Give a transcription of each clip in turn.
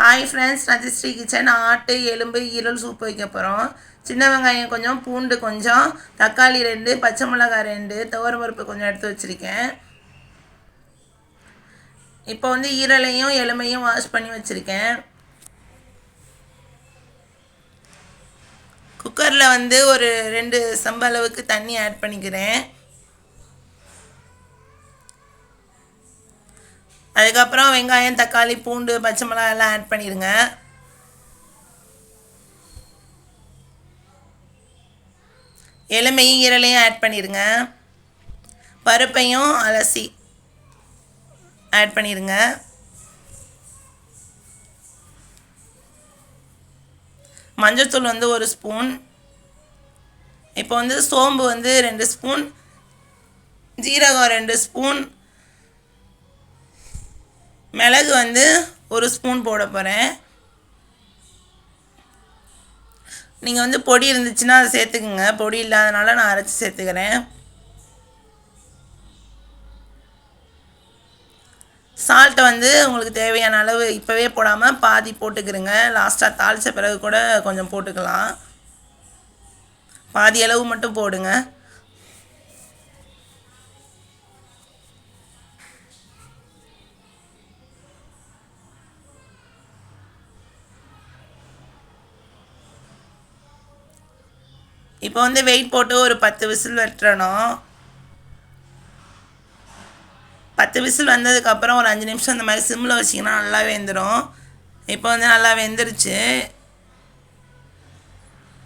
Hi friends ரஜிஸ்ரீ kitchen ஆட்டு எலும்பு ஈரல் சூப் வைக்க போகிறோம் சின்ன வெங்காயம் கொஞ்சம் பூண்டு கொஞ்சம் தக்காளி ரெண்டு பச்சை மிளகாய் ரெண்டு துவரம்பருப்பு கொஞ்சம் எடுத்து வச்சுருக்கேன். இப்போ வந்து ஈரலையும் எலும்பையும் வாஷ் பண்ணி வச்சுருக்கேன். குக்கரில் வந்து ஒரு ரெண்டு சம்ப அளவுக்கு தண்ணி ஆட் பண்ணிக்கிறேன். அதுக்கப்புறம் வெங்காயம் தக்காளி பூண்டு பச்சை மிளகாய் எல்லாம் ஆட் பண்ணிடுங்க எலுமையும் ஈரலையும் ஆட் பண்ணிடுங்க பருப்பையும் அலசி ஆட் பண்ணிடுங்க மஞ்சள்தூள் வந்து ஒரு ஸ்பூன் இப்போ வந்து சோம்பு வந்து ரெண்டு ஸ்பூன் ஜீரகம் ரெண்டு ஸ்பூன் மிளகு வந்து ஒரு ஸ்பூன் போட போகிறேன் நீங்கள் வந்து பொடி இருந்துச்சுன்னா அதை சேர்த்துக்குங்க. பொடி இல்லாதனால நான் அரைச்சி சேர்த்துக்கிறேன். சால்ட்டை வந்து உங்களுக்கு தேவையான அளவு இப்போவே போடாமல் பாதி போட்டுக்கிறங்க லாஸ்ட்டாக தாளித்த பிறகு கூட கொஞ்சம் போட்டுக்கலாம். பாதி அளவு மட்டும் போடுங்க. இப்போ வந்து வெயிட் போட்டு ஒரு பத்து விசில் வெட்டுறணும் பத்து விசில் வந்ததுக்கப்புறம் ஒரு அஞ்சு நிமிஷம் அந்த மாதிரி சிம்மில் வச்சிங்கன்னா நல்லா வெந்துடும் இப்போ வந்து நல்லா வெந்துருச்சு.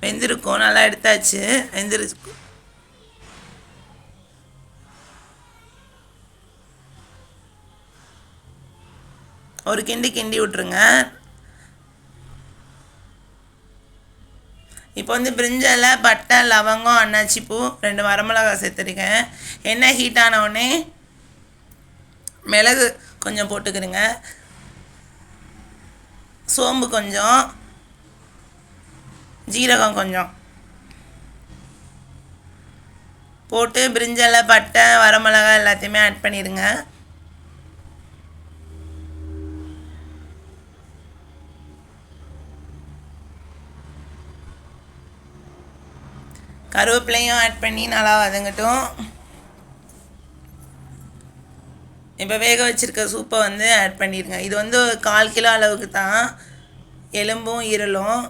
வெந்திருக்கும் நல்லா எடுத்தாச்சு. வெந்துருச்சு ஒரு கிண்டி கிண்டி விட்ருங்க இப்போ வந்து பிரிஞ்சலை பட்டை லவங்கம் அன்னாச்சி பூ ரெண்டு வரமிளகாய் சேர்த்துருக்கேன். எண்ணெய் ஹீட் ஆனவுடனே மிளகு கொஞ்சம் போட்டுக்கிறேங்க. சோம்பு கொஞ்சம். ஜீரகம் கொஞ்சம். போட்டு பிரிஞ்சலை பட்டை வரமிளகாய் எல்லாத்தையுமே ஆட் பண்ணிடுங்க. கருவேப்பிலையும் ஆட் பண்ணி நல்லா வதங்கட்டும். இப்போ வேக வச்சுருக்க சூப்பை வந்து ஆட் பண்ணிடுங்க இது வந்து கால் கிலோ அளவுக்கு தான். எலும்பும் ஈரலும்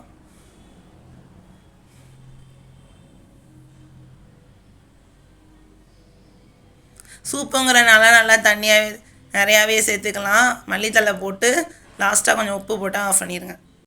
சூப்புங்கிறனால நல்லா தண்ணியாக நிறையாவே சேர்த்துக்கலாம். மல்லித்தலை போட்டு லாஸ்ட்டாக கொஞ்சம் உப்பு போட்டால் ஆஃப் பண்ணிடுங்க